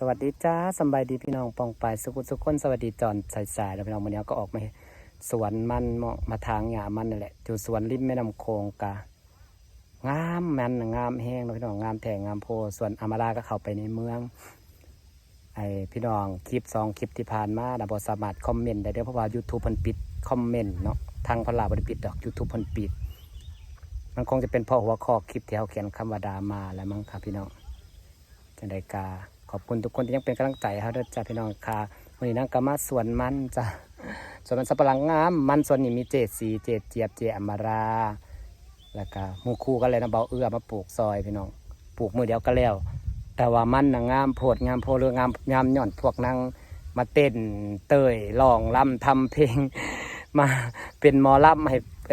สวัสดีจ้าสบายดีพี่น้องปองปายสุขุสุขคนสวัสดีจอนสายๆแล้วพี่น้องวันนี้ก็ออกมาสวนมันมามาทางหญ้ามันนั่นแหละอยู่สวนริมแม่น้ำโขงกางามมันงามแห้งเนาะพี่น้องงามแท่งามโพส่วนอามาลาก็เข้าไปในเมือง ไอพี่น้องคลิปสองคลิปที่ผ่านมานะบสามารถคอมเมนต์ได้เด้อเพราะว่า YouTube เพิ่นปิดคอมเมนต์เนาะทางพลาบริปิดดอก YouTube เพิ่นปิด มันคงจะเป็นพราะหัวข้อคลิปที่เขาเขียนคำว่าดามาแล้วมั้งครับพี่น้องจังไดกา ขอบคุณทุกคนที่ยังเป็นกำลังใจให้เขาด้วยจ้าพี่น้องค่ะวันนี้นั่งกามาสวนมันจ้ะสวนมันสับปะหลังงาม มันสวนนี้มีเจ็ดสีเจ็ดเจี๊ยบเจอมารา แล้วก็มูคู่กันเลยนะเบาเอื้อมาปลูกซอยพี่น้อง ปลูกมือเดียวก็แล้ว แต่ว่ามันนะงามโพดงามโพเรืองามงามหย่อนพวกนางมาเต้นเตยร้องล่ำทำเพลง มาเป็นมอลำให้ไป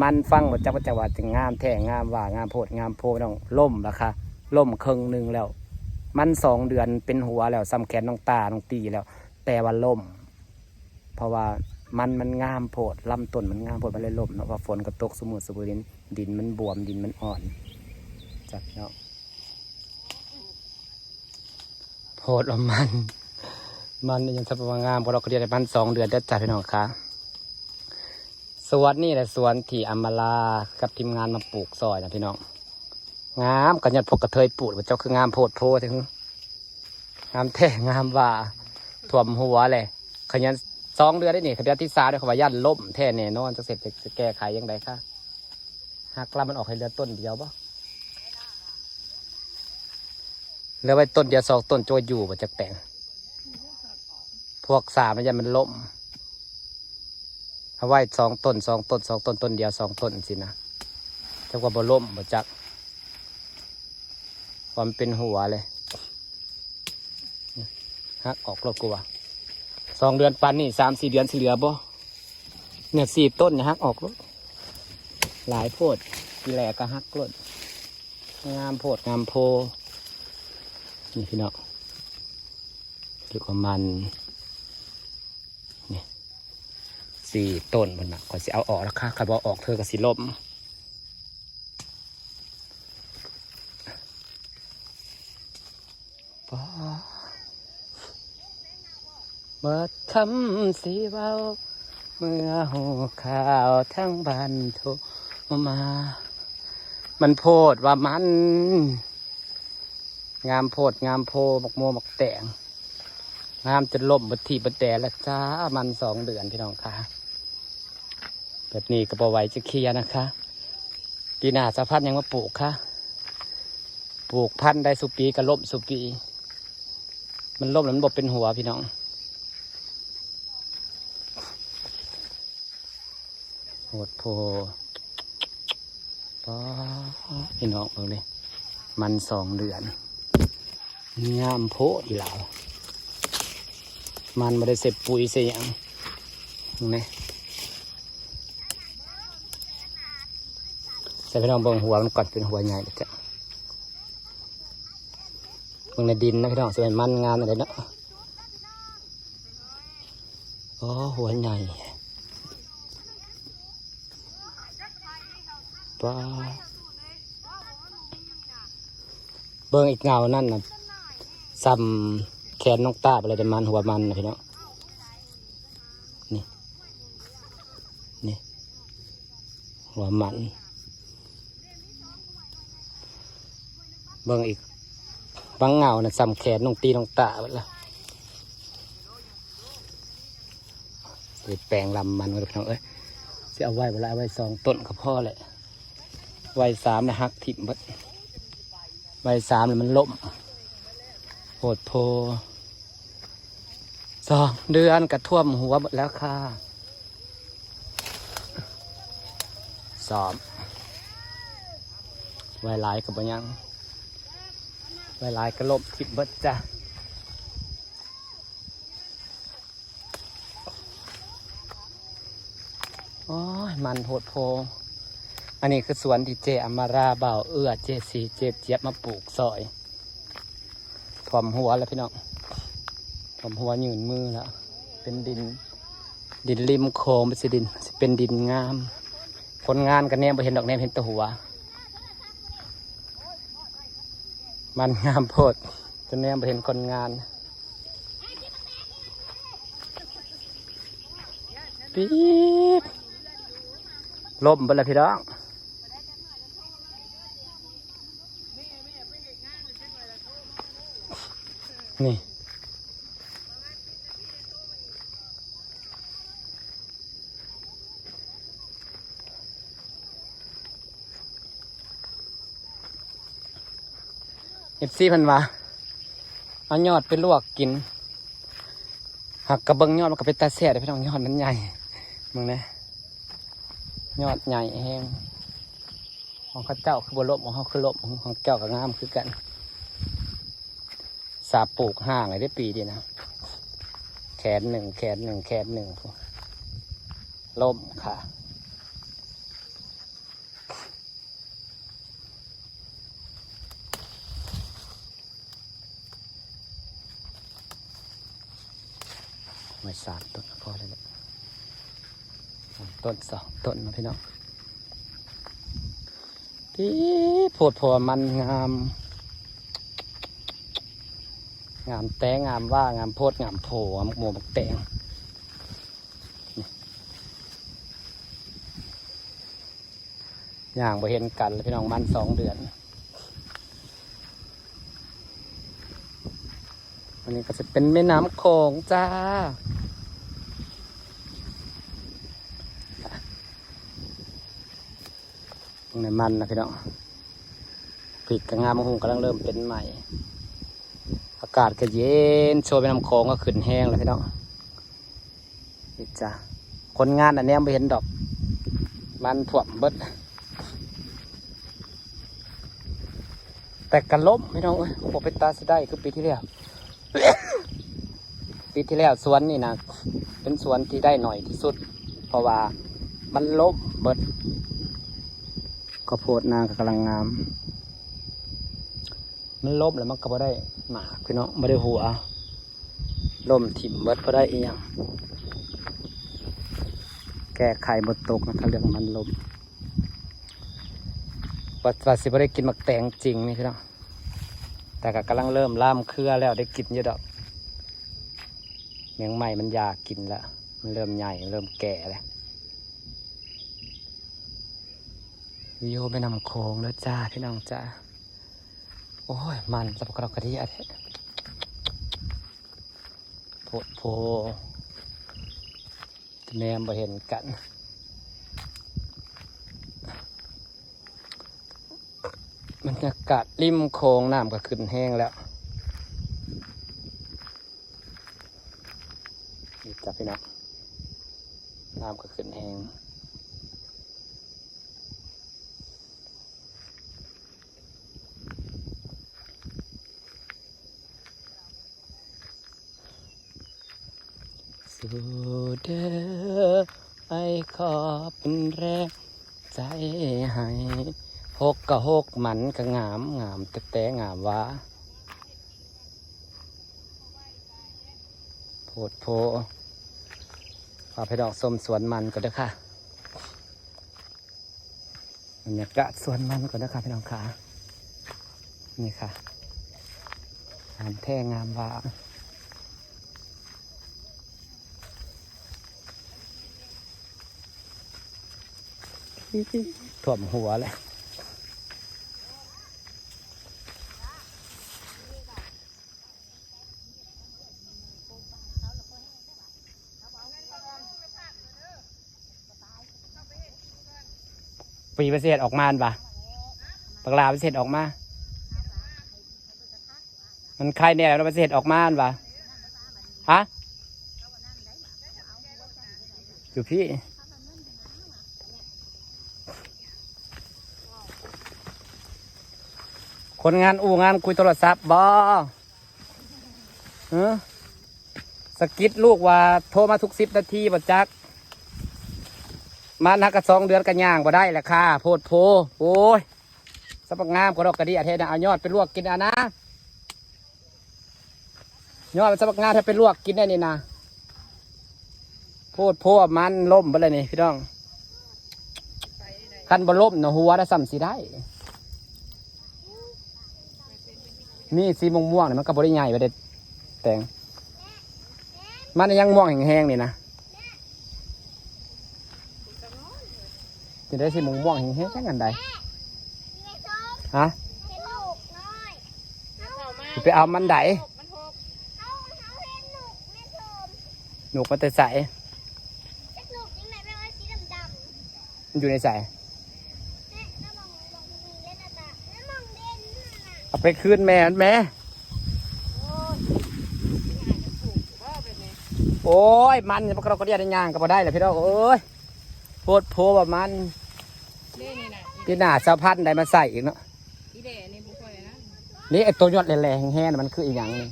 มันฟังหมดจักว่าจังหวัดงามแท้งามว่างามโพดงามโพน้องล่มราคาล่มครึ่งหนึ่งแล้ว มันสองเดือนเป็นหัวแล้วซ้ำแขนน้องตาน้องตีแล้ว แต่ว่าล่ม เพราะว่ามันมันงามโพดลำต้นมันงามโพดมันเลยล่มเนาะว่าฝนก็ตกสมุทรสมุรินดินมันบวมดินมันอ่อนจับเนาะโพดว่ามัน มันยังสับว่างามเพราะเราเรียนในบ้านสองเดือนได้จ่ายพี่น้องคะสวนนี่แหละสวนที่อัมมาลากับทีมงานมาปลูกซอยนะพี่น้อง งามกันยันพกกระเทยปลูกเจ้าคืองามโพดโพถึงงามแท้งามว่าถ่วมหัวเลยขยันสองเดือนได้นี่ขยันที่สามได้ขวายันล่มแท้แน่นอนจะเสร็จจะแก้ไขยังไงคะหักลำมันออกให้เหลือต้นเดียวปะเลือไว้ต้นเดียวสองต้นโจยอยู่บ่จักแปลงพวกสามมันยันมันล่มเอาไว้สองต้นสองต้นสองต้นต้นเดียวสองต้นสินะจักว่าบ่ล่มบ่จัก ความเป็นหัวเลยฮักออกรถกูว่ะสองเดือนปันนี่สามสี่เดือนสิเหลือบ่เนี่ยสี่ต้นเนี่ยฮักออกรถหลายโพดทีแหลกก็ฮักรถงามโพดงามโพนี่พี่น้องอยู่กับมันนี่สี่ต้นมันนะก่อนสิเอาออกแล้วค่ะใครบอออกเธอก็สิล่ม เมื่อทำสีเบาเมื่อหูข่าวทั้งบ้านโทรมา มันโพดว่ามัน งามโพดงามโพบักโมบักแตงงามจะล่มบัดทีบัดแต่ละจ้ามันสองเดือนพี่น้องคะแบบนี้ก็บอไหวจะเคลียนะคะปีหน้าสะพัดยังมาปลูกค่ะ ปลูกพันธุ์ได้สุปีก็ล่มสุปี มันล่มแล้วมันบกเป็นหัวพี่น้อง โหดโพป้าพี่น้องเอาเลย มันสองเดือนงามโพดอีหลาวมันไม่ได้เสพปุ๋ยเสียงเห็นไหมใส่พี่น้องเบิ่งหัวมันก่อนเป็นหัวใหญ่เลยจ้ะเบิ่งในดินนะพี่น้องจะเป็นมันงามอะไรเนาะโอ้หัวใหญ่ ป้าเบิ่งอีกเงานั่นนะซ้ำแขนน้องตาไปเลยแต่มันหัวมันนะพี่น้องนี่นี่หัวมัน เบิ่งอีกบางเงานะซ้ำแขนน้องตีน้องตาไปละสิแปลงลำมันกันพี่น้องเอ้ยสิเอาไว้เวลาเอาไว้สองต้นกับพ่อแหละ ไว้สามนะฮักถิ่มใบสามเนี่ยมันล่มโหดโพสองเดือนกระท่วมหัวหมดแล้วค่ะสอบไวหลายกับยังไวหลายกระลบทิบเบิดจ้ะโอ้ยมันโหดโพ อันนี้คือสวนที่เจอมาราเบาเอื้อเจสีเจเจี๊ยบมาปลูกซอยถ่วมหัวแล้วพี่น้องถ่วมหัวยืนมือแล้วเป็นดิน ดินริมโคม่ใช่ดินเป็นดินงาม คนงานกันแนมไปเห็นดอกแนมเห็นตัวหัว มันงามโพดจนแนมไปเห็นคนงานปี๊บล่มไปแล้วพี่น้อง นี่ เอฟซีพันวาเอายอดไปลวกกิน หักกระเบิงยอดมันก็เป็นตาเสียเลยพี่น้องยอดมันใหญ่มึงนี่ยอดใหญ่แห้งของข้าเจ้าคือบลบของเขาคือลบของของแก้วกับงามคือกัน สาปลูกห่างเลยได้ปีดีนะแขนหนึ่งแขนหนึ่งแขนหนึ่งล่มค่ะ ไม่สามต้นพอเลยละต้นสองต้นนะพี่น้องที่โพดพอมันงาม งามแตงงามว่างามโพดงามโผงามหมูบักแตงนี่ย่างไปเห็นกันพี่น้องมันสองเดือนอันนี้ก็จะเป็นแม่น้ำโขงจ้าในมันนะพี่น้องผิดกับงามมะฮุงกำลังเริ่มเป็นใหม่ อากาศก็เย็นโชว์ไปน้ำโขงก็ขึ้นแห้งแล้วพี่น้องนี่จ้ะคนงานอันเนี้ยไม่เห็นดอก มันถ่วมเบิดแต่กระล้มพี่น้องเอ้ยโอ้โหเป็นตาสิได้คือปีที่แล้วปีที่แล้วสวนนี่นะเป็นสวนที่ได้หน่อยที่สุด เพราะว่ามันล้มเบิดก็โพดนาก็กำลังงาม มันล้มแล้วมันก็บ่ได้ หมากพี่น้องบ่ได้หัวล้มถิ่มเบิดบ่ได้อียงแก้ไขบดตกนะถ้าเรื่องมันล้มว่าวะสิบได้กินหมักแตงจริงนี่พี่น้องแต่ก็กำลังเริ่มล่ามเครือแล้วได้กินเยอะดอกเมียงใหม่มันอยากกินล้วมันเริ่มใหญ่เริ่มแก่แล้ววิวไปนำโค้งแล้วจ้าพี่น้องจ้า โอ้ย มันสับกรอกกระดิ่อะโพดโพแนมบ่เห็นกันบรรยากาศริมโค้งน้ำก็ขึ้นแห้งแล้วนี่จ้าพี่น้องน้ำก็ขึ้นแห้ง สู่เด้อไอขอเป็นแรงใจให้หกกะหกมันก็งามงามแต่แต่งามว่าโพดโพพาไปดอกส้มสวนมันก็เด้อค่ะบรรยากาศสวนมันก็เด้อค่ะพี่น้องค่ะนี่ค่ะงามแท่งามว่า ถ่วมหัวเลยปีประเสษออกมาอันปะปากลาประเสษออกมา มันใครเนี่ยเราประเสษออกมาอันปะฮะอยู่พี่ คนงานอู่งานคุยโทรศัพท์บอเออสกิดลูกว่าโทรมาทุกสิบนาทีบ่จัก มานักกระสองเดือนกันย่างบ่ได้แหละค่ะโพดโพโอ้ยสปักงามกระดอกกระดีอาเทนะเอายอดไปลวกกินอะนะยอดมันสปักงามถ้าไปลวกกินได้นี่นะโพดโพมันล่มไปเลยนี่พี่น้องคันบ่ล่มเนาะหัวได้ซ้ำสิได้ นี่สีม่วงม่วงๆเนี่ยมันก็บริใหญ่ไปเด็ดแต่งมันยังม่วงแห้งๆนี่นะจะได้สีม่วงม่วงๆแห้งๆจังกันใดนี่ไม่ส้มฮะเห็นลูกน้อยเอาเข้ามาสิไปเอามันไดมันหกเอาเอาเห็นลูกแม่ส้มหนูมันจะใส่เช็คลูกยังไงไม่ว่าสีดำดำมันอยู่ในใส่ ๆเนี่ยน้ำมองมองมีเล่นนะตาน้ำมองเด่นน่ะ เอาไปคืนแม่แม่โอ้ยงานจะถูกว่าเป็นไงโอ้ยมันพวกเราก็เรียกได้ย่างก็บ่ได้เลยพี่น้องเอ้ยโพดโพว่ามันเด้นี่นะพี่หน้าสะพันได้มาใส่อีกเนาะอีเดนี่บุคคลเลยนะนี่ไอ้ตัวยอดแหล่ๆแห้งๆน่ะมันคืออีหยังนี่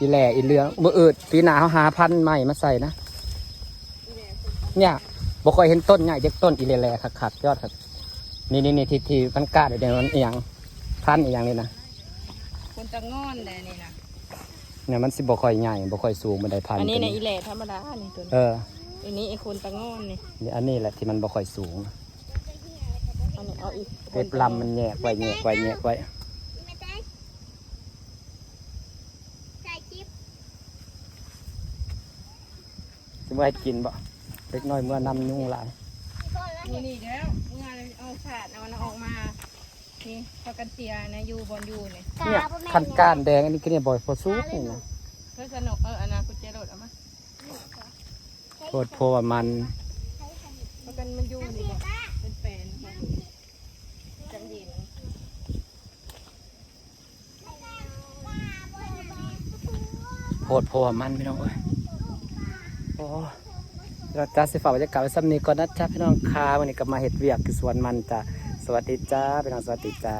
อีแหล่อีเหลืองบ่อืดปีหน้าเขาหาพันธุ์ใหม่มาใส่นะอีเดคือเนี่ยบ่ค่อยเห็นต้นใหญ่เด็กต้นอีแหล่ๆขัดๆยอดครับนี่นี่นี่ที่ที่มันกล้าเดี๋ยวมันอีหยังพันธุ์อีหยังนี่นะคน ตะงอนเลยนี่นะเนี่ยมันสิบ่ค่อยใหญ่บ่ค่อยสูงบันไดพันธุ์อันนี้ตัวในอีเล่ธรรมดานี่ตัวเอนี้ออันนี้ไอ้คนตะงอนนี่นี่อันนี้แหละที่มันบ่ค่อยสูงอันนี้เอาอีกเก็บลำมันแยกไว้แยกไว้แยกไว้นี่ไม่ได้ใส่จิ๊บสิบ่ให้กินบ่เล็กน้อยเมื่อนำยุ่งหลายก่อนแล้ว นี่ปากกันเตียนะอยู่บนอยู่นี่เนี่ยคันก้านแดงอันนี้ก็เนี่ยบ่อยพอสูงนี่นะเพื่อสนุกเอออนนาคุณเจรดเอามาโพดโพว่ามันปากกันมันอยู่นี่บอกเป็นแฟนของจังเย็นโพดโพว่ามันพี่น้องเอ้ยโอ้เราจะสิฝากบรรยากาศไว้ซ้ำนี้ก่อนนะจ๊ะพี่น้องค่ะวันนี้ก็มาเฮ็ดเวียกที่สวนมันจ้ะ สวัสดีจ้าพี่น้องสวัสดีจ้า